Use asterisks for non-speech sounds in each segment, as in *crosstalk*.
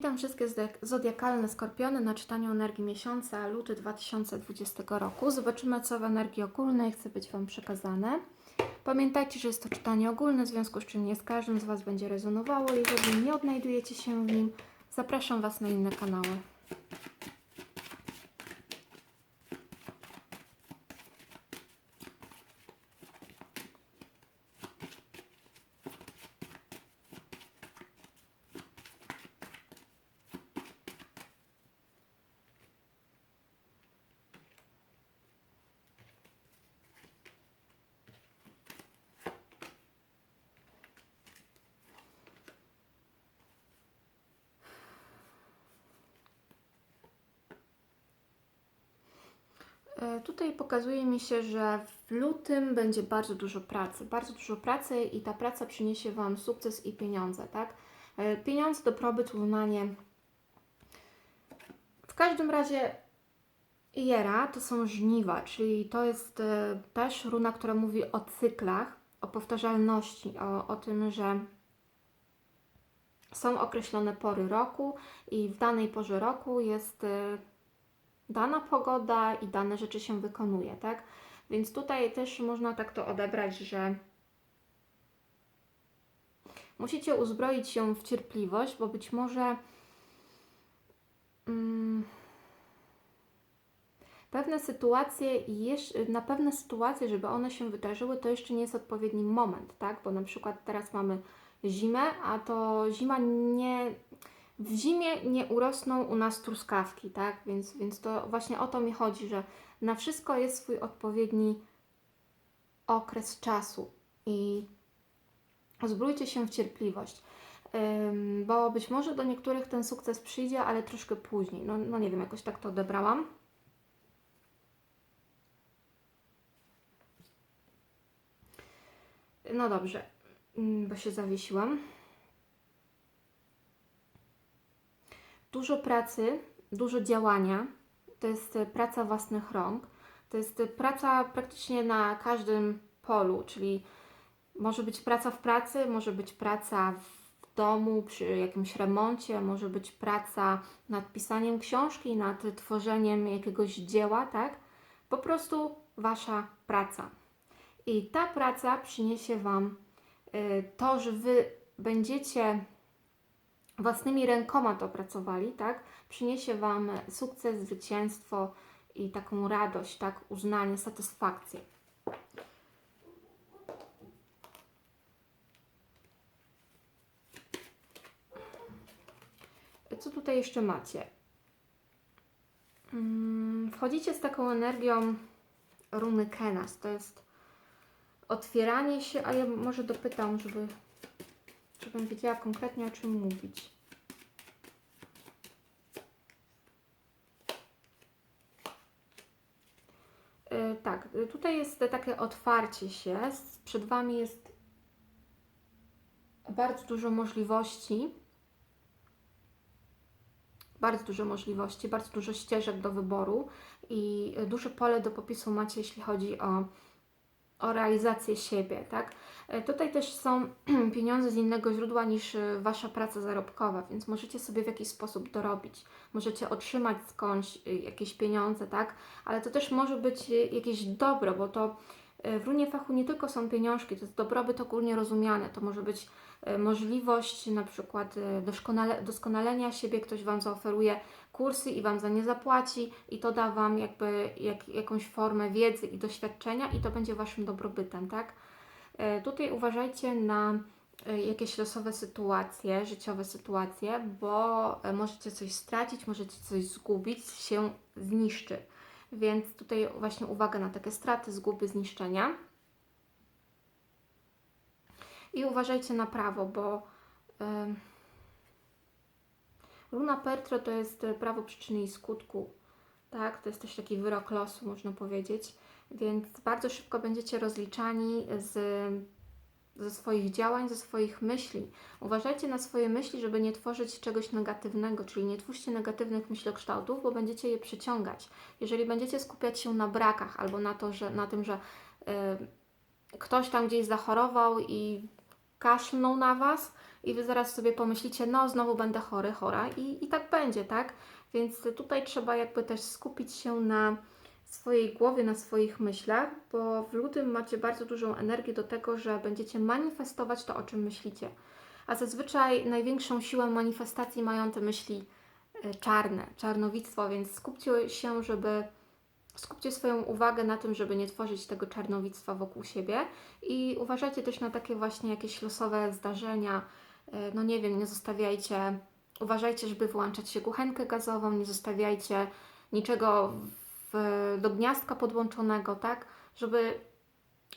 Witam wszystkie zodiak- zodiakalne skorpiony na czytaniu energii miesiąca luty 2020 roku. Zobaczymy, co w energii ogólnej chce być Wam przekazane. Pamiętajcie, że jest to czytanie ogólne, w związku z czym nie z każdym z Was będzie rezonowało. Jeżeli nie odnajdujecie się w nim, zapraszam Was na inne kanały. Tutaj pokazuje mi się, że w lutym będzie bardzo dużo pracy, bardzo dużo pracy i ta praca przyniesie Wam sukces i pieniądze, tak? E, Pieniądze, dobrobyt, uznanie. W każdym razie Jera to są żniwa, czyli to jest e, też runa, która mówi o cyklach, o powtarzalności, o, o tym, że są określone pory roku i w danej porze roku jest e, dana pogoda i dane rzeczy się wykonuje, tak? Więc tutaj też można tak to odebrać, że musicie uzbroić się w cierpliwość, bo być może mm, pewne sytuacje na pewne sytuacje, żeby one się wydarzyły, to jeszcze nie jest odpowiedni moment, tak? Bo na przykład teraz mamy zimę, a to zima nie w zimie nie urosną u nas truskawki, tak? Więc, więc to właśnie o to mi chodzi, że na wszystko jest swój odpowiedni okres czasu i zbrójcie się w cierpliwość, Ym, bo być może do niektórych ten sukces przyjdzie, ale troszkę później. No, no nie wiem, jakoś tak to odebrałam. No dobrze, bo się zawiesiłam. Dużo pracy, dużo działania. To jest e, praca własnych rąk. To jest e, praca praktycznie na każdym polu, czyli może być praca w pracy, może być praca w domu przy jakimś remoncie, może być praca nad pisaniem książki, nad tworzeniem jakiegoś dzieła, tak? Po prostu wasza praca. I ta praca przyniesie wam y, to, że wy będziecie własnymi rękoma to opracowali, tak? Przyniesie Wam sukces, zwycięstwo i taką radość, tak? Uznanie, satysfakcję. Co tutaj jeszcze macie? Mm, Wchodzicie z taką energią runy Kenas. To jest otwieranie się, a ja może dopytam, żeby żebym wiedziała konkretnie o czym mówić. Yy, tak, y, tutaj jest takie otwarcie się. Przed Wami jest bardzo dużo możliwości. Bardzo dużo możliwości, bardzo dużo ścieżek do wyboru i y, duże pole do popisu macie, jeśli chodzi o o realizację siebie, tak? E, Tutaj też są *clears throat* pieniądze z innego źródła niż e, Wasza praca zarobkowa, więc możecie sobie w jakiś sposób dorobić. Możecie otrzymać skądś e, jakieś pieniądze, tak? Ale to też może być jakieś dobro, bo to w runie fachu nie tylko są pieniążki, to jest dobrobyt ogólnie rozumiane. To może być e, możliwość na przykład e, doskonale, doskonalenia siebie, ktoś Wam zaoferuje kursy i Wam za nie zapłaci i to da Wam jakby jak, jakąś formę wiedzy i doświadczenia i to będzie Waszym dobrobytem, tak? E, Tutaj uważajcie na e, jakieś losowe sytuacje, życiowe sytuacje, bo e, możecie coś stracić, możecie coś zgubić, się zniszczy. Więc tutaj właśnie uwaga na takie straty, zguby, zniszczenia. I uważajcie na prawo, bo em, Runa Pertro to jest prawo przyczyny i skutku, tak? To jest też taki wyrok losu, można powiedzieć. Więc bardzo szybko będziecie rozliczani z, ze swoich działań, ze swoich myśli. Uważajcie na swoje myśli, żeby nie tworzyć czegoś negatywnego, czyli nie twórzcie negatywnych myślokształtów, bo będziecie je przyciągać. Jeżeli będziecie skupiać się na brakach albo na, to, że, na tym, że y, ktoś tam gdzieś zachorował i kaszlną na Was i Wy zaraz sobie pomyślicie, no znowu będę chory, chora i, i tak będzie, tak? Więc tutaj trzeba jakby też skupić się na swojej głowie, na swoich myślach, bo w lutym macie bardzo dużą energię do tego, że będziecie manifestować to, o czym myślicie. A zazwyczaj największą siłę manifestacji mają te myśli y, czarne, czarnowictwo, więc skupcie się, żeby skupcie swoją uwagę na tym, żeby nie tworzyć tego czarnowictwa wokół siebie i uważajcie też na takie właśnie jakieś losowe zdarzenia. Y, No nie wiem, nie zostawiajcie, uważajcie, żeby wyłączać się kuchenkę gazową, nie zostawiajcie niczego w, do gniazdka podłączonego, tak, żeby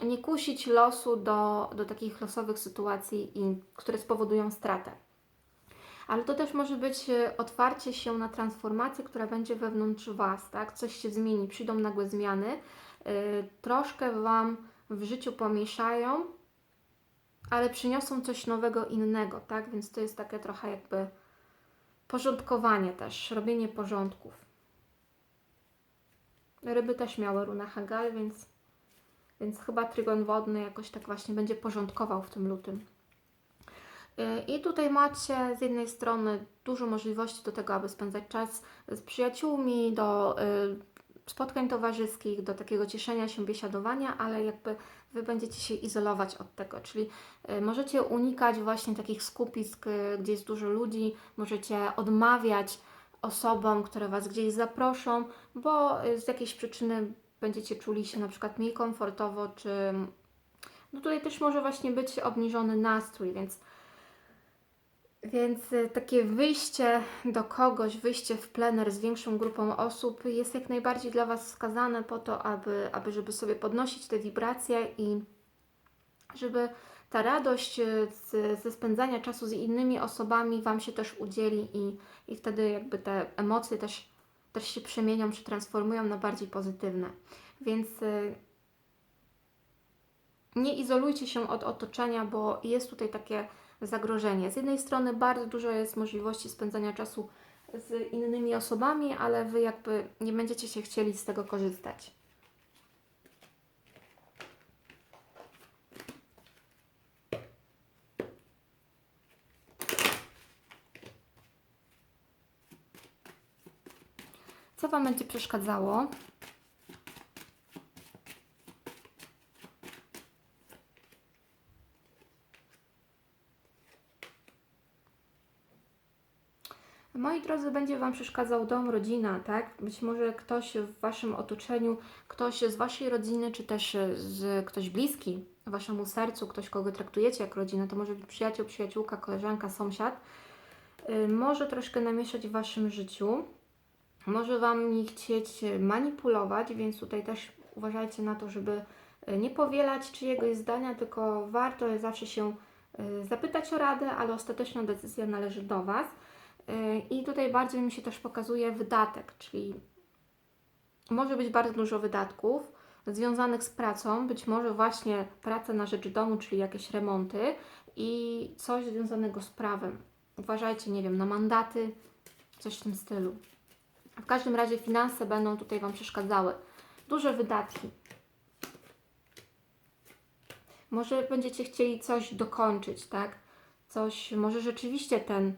nie kusić losu do, do takich losowych sytuacji, i, które spowodują stratę. Ale to też może być e, otwarcie się na transformację, która będzie wewnątrz Was, tak? Coś się zmieni, przyjdą nagłe zmiany, yy, troszkę Wam w życiu pomieszają, ale przyniosą coś nowego, innego, tak? Więc to jest takie trochę jakby porządkowanie też, robienie porządków. Ryby też miały runę Hagal, więc, więc chyba trygon wodny jakoś tak właśnie będzie porządkował w tym lutym. Yy, I tutaj macie z jednej strony dużo możliwości do tego, aby spędzać czas z przyjaciółmi, do y, spotkań towarzyskich, do takiego cieszenia się, biesiadowania, ale jakby Wy będziecie się izolować od tego, czyli y, możecie unikać właśnie takich skupisk, y, gdzie jest dużo ludzi, możecie odmawiać osobom, które Was gdzieś zaproszą, bo y, z jakiejś przyczyny będziecie czuli się na przykład mniej komfortowo, czy no tutaj też może właśnie być obniżony nastrój, więc więc y, takie wyjście do kogoś, wyjście w plener z większą grupą osób jest jak najbardziej dla Was wskazane po to, aby, aby żeby sobie podnosić te wibracje i żeby ta radość y, z, ze spędzania czasu z innymi osobami Wam się też udzieli i, i wtedy jakby te emocje też, też się przemienią, przetransformują na bardziej pozytywne. Więc y, nie izolujcie się od otoczenia, bo jest tutaj takie zagrożenie. Z jednej strony bardzo dużo jest możliwości spędzania czasu z innymi osobami, ale Wy jakby nie będziecie się chcieli z tego korzystać. Co Wam będzie przeszkadzało? Moi drodzy, będzie Wam przeszkadzał dom, rodzina, tak? Być może ktoś w Waszym otoczeniu, ktoś z Waszej rodziny, czy też z ktoś bliski Waszemu sercu, ktoś, kogo traktujecie jak rodzinę, to może być przyjaciel, przyjaciółka, koleżanka, sąsiad, yy, może troszkę namieszać w Waszym życiu, może Wam nie chcieć manipulować, więc tutaj też uważajcie na to, żeby yy, nie powielać czyjegoś zdania, tylko warto zawsze się yy, zapytać o radę, ale ostateczna decyzja należy do Was. I tutaj bardzo mi się też pokazuje wydatek, czyli może być bardzo dużo wydatków związanych z pracą, być może właśnie praca na rzecz domu, czyli jakieś remonty i coś związanego z prawem. Uważajcie, nie wiem, na mandaty, coś w tym stylu. W każdym razie finanse będą tutaj Wam przeszkadzały. Duże wydatki. Może będziecie chcieli coś dokończyć, tak? Coś, może rzeczywiście ten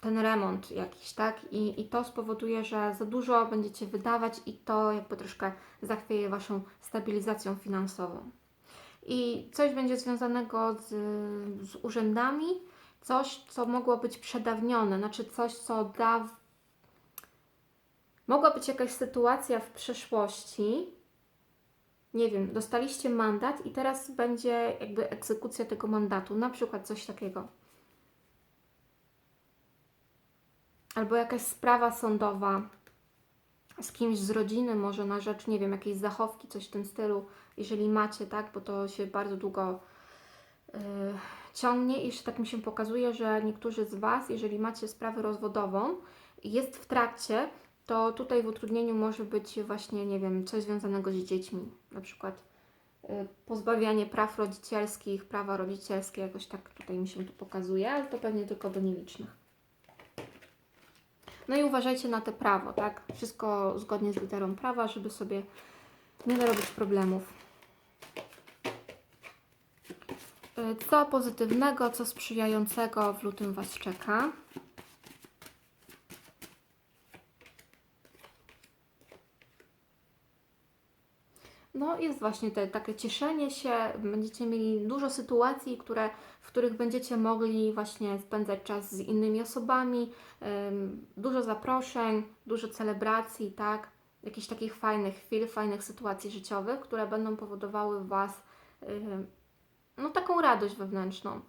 ten remont jakiś, tak? I, I to spowoduje, że za dużo będziecie wydawać i to jakby troszkę zachwieje Waszą stabilizacją finansową. I coś będzie związanego z, z urzędami, coś, co mogło być przedawnione, znaczy coś, co da... Mogła być jakaś sytuacja w przeszłości, nie wiem, dostaliście mandat i teraz będzie jakby egzekucja tego mandatu, na przykład coś takiego. albo jakaś sprawa sądowa z kimś z rodziny, może na rzecz, nie wiem, jakiejś zachowki, coś w tym stylu, jeżeli macie, tak, bo to się bardzo długo yy, ciągnie. I tak mi się pokazuje, że niektórzy z Was, jeżeli macie sprawę rozwodową, jest w trakcie, to tutaj w utrudnieniu może być właśnie, nie wiem, coś związanego z dziećmi, na przykład yy, pozbawianie praw rodzicielskich, prawa rodzicielskie, jakoś tak tutaj mi się tu pokazuje, ale to pewnie tylko do nielicznych. No i uważajcie na te prawo, tak? Wszystko zgodnie z literą prawa, żeby sobie nie narobić problemów. Y, Co pozytywnego, co sprzyjającego w lutym Was czeka? Jest właśnie te takie cieszenie się, będziecie mieli dużo sytuacji, które, w których będziecie mogli właśnie spędzać czas z innymi osobami, dużo zaproszeń, dużo celebracji, tak? Jakichś takich fajnych chwil, fajnych sytuacji życiowych, które będą powodowały Was no taką radość wewnętrzną.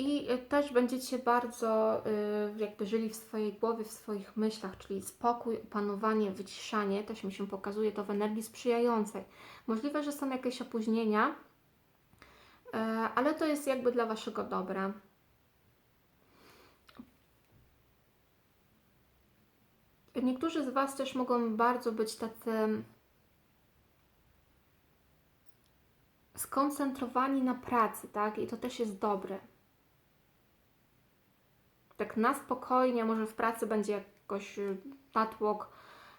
I y, też będziecie bardzo y, jakby żyli w swojej głowie, w swoich myślach, czyli spokój, opanowanie, wyciszanie, też mi się pokazuje to w energii sprzyjającej. Możliwe, że są jakieś opóźnienia, y, ale to jest jakby dla Waszego dobra. Niektórzy z Was też mogą bardzo być tacy skoncentrowani na pracy, tak? I to też jest dobre tak na spokojnie, może w pracy będzie jakoś y, natłok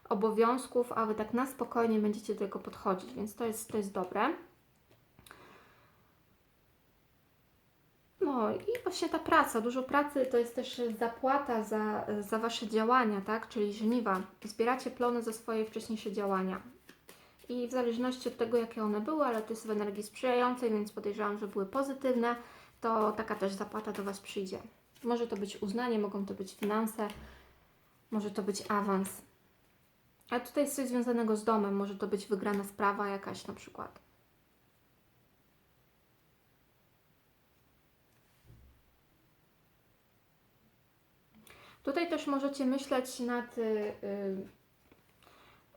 obowiązków, a Wy tak na spokojnie będziecie do tego podchodzić, więc to jest, to jest dobre. No i właśnie ta praca, dużo pracy to jest też zapłata za, za Wasze działania, tak? Czyli żniwa. Zbieracie plony za swoje wcześniejsze działania. I w zależności od tego, jakie one były, ale to jest w energii sprzyjającej, więc podejrzewam, że były pozytywne, to taka też zapłata do Was przyjdzie. Może to być uznanie, mogą to być finanse, może to być awans. A tutaj jest coś związanego z domem, może to być wygrana sprawa jakaś na przykład. Tutaj też możecie myśleć nad, yy,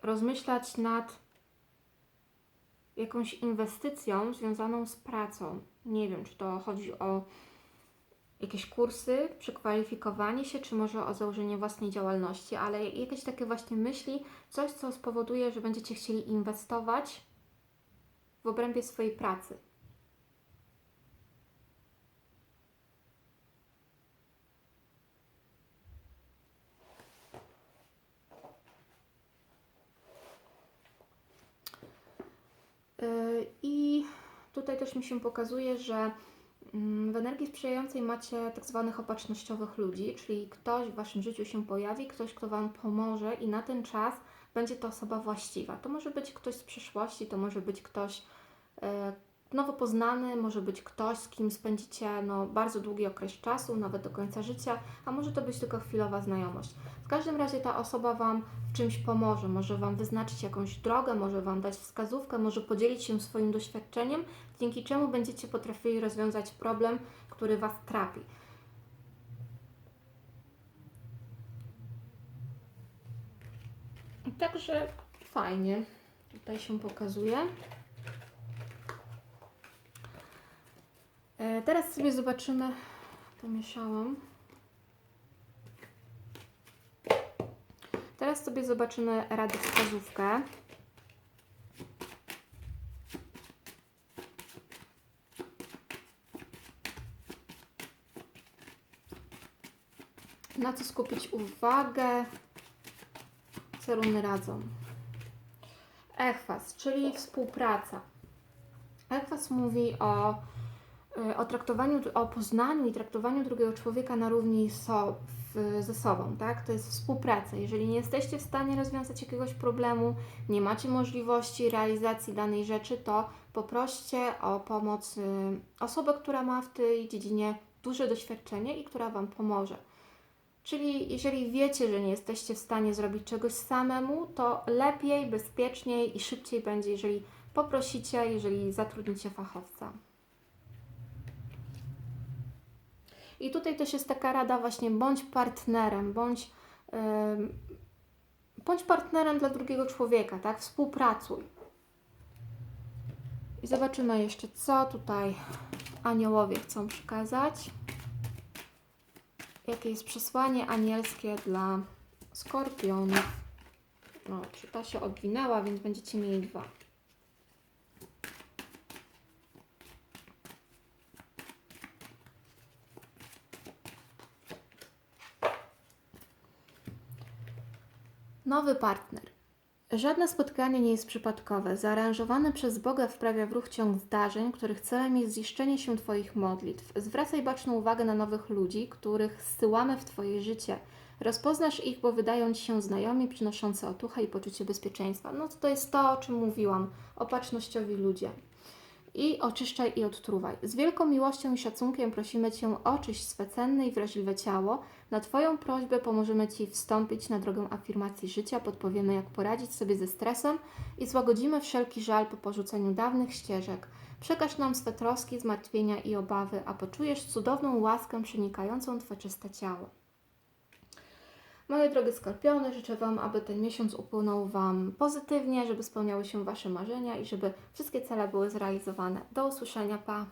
rozmyślać nad jakąś inwestycją związaną z pracą. Nie wiem, czy to chodzi o jakieś kursy, przekwalifikowanie się, czy może o założenie własnej działalności, ale jakieś takie właśnie myśli, coś, co spowoduje, że będziecie chcieli inwestować w obrębie swojej pracy. Yy, I tutaj też mi się pokazuje, że w energii sprzyjającej macie tak zwanych opatrznościowych ludzi, czyli ktoś w Waszym życiu się pojawi, ktoś, kto Wam pomoże i na ten czas będzie to osoba właściwa. To może być ktoś z przeszłości, to może być ktoś e, nowo poznany, może być ktoś, z kim spędzicie no, bardzo długi okres czasu, nawet do końca życia, a może to być tylko chwilowa znajomość. W każdym razie ta osoba Wam w czymś pomoże, może Wam wyznaczyć jakąś drogę, może Wam dać wskazówkę, może podzielić się swoim doświadczeniem, dzięki czemu będziecie potrafili rozwiązać problem, który Was trapi. Także fajnie tutaj się pokazuje. Teraz sobie zobaczymy, pomieszałam. Teraz sobie zobaczymy radę wskazówkę. Na co skupić uwagę? Co runy radzą? Echwas, czyli współpraca. Echwas mówi o o traktowaniu, o poznaniu i traktowaniu drugiego człowieka na równi so, w, ze sobą, tak? To jest współpraca. Jeżeli nie jesteście w stanie rozwiązać jakiegoś problemu, nie macie możliwości realizacji danej rzeczy, to poproście o pomoc y, osobę, która ma w tej dziedzinie duże doświadczenie i która Wam pomoże. Czyli jeżeli wiecie, że nie jesteście w stanie zrobić czegoś samemu, to lepiej, bezpieczniej i szybciej będzie, jeżeli poprosicie, jeżeli zatrudnicie fachowca. I tutaj też jest taka rada właśnie, bądź partnerem, bądź, ym, bądź partnerem dla drugiego człowieka, tak? Współpracuj. I zobaczymy jeszcze, co tutaj aniołowie chcą przekazać. Jakie jest przesłanie anielskie dla skorpionów. No, ta się odwinęła, więc będziecie mieli dwa. Nowy partner. Żadne spotkanie nie jest przypadkowe. Zaaranżowane przez Boga wprawia w ruch ciąg zdarzeń, których celem jest ziszczenie się Twoich modlitw. Zwracaj baczną uwagę na nowych ludzi, których zsyłamy w Twoje życie. Rozpoznasz ich, bo wydają Ci się znajomi, przynoszący otuchę i poczucie bezpieczeństwa. No to, to jest to, o czym mówiłam. Opatrznościowi ludzie. I oczyszczaj i odtruwaj. Z wielką miłością i szacunkiem prosimy Cię, oczyść swe cenne i wrażliwe ciało. Na Twoją prośbę pomożemy Ci wstąpić na drogę afirmacji życia, podpowiemy, jak poradzić sobie ze stresem i złagodzimy wszelki żal po porzuceniu dawnych ścieżek. Przekaż nam swe troski, zmartwienia i obawy, a poczujesz cudowną łaskę przenikającą Twoje czyste ciało. Moje drogie skorpiony, życzę Wam, aby ten miesiąc upłynął Wam pozytywnie, żeby spełniały się Wasze marzenia i żeby wszystkie cele były zrealizowane. Do usłyszenia, pa!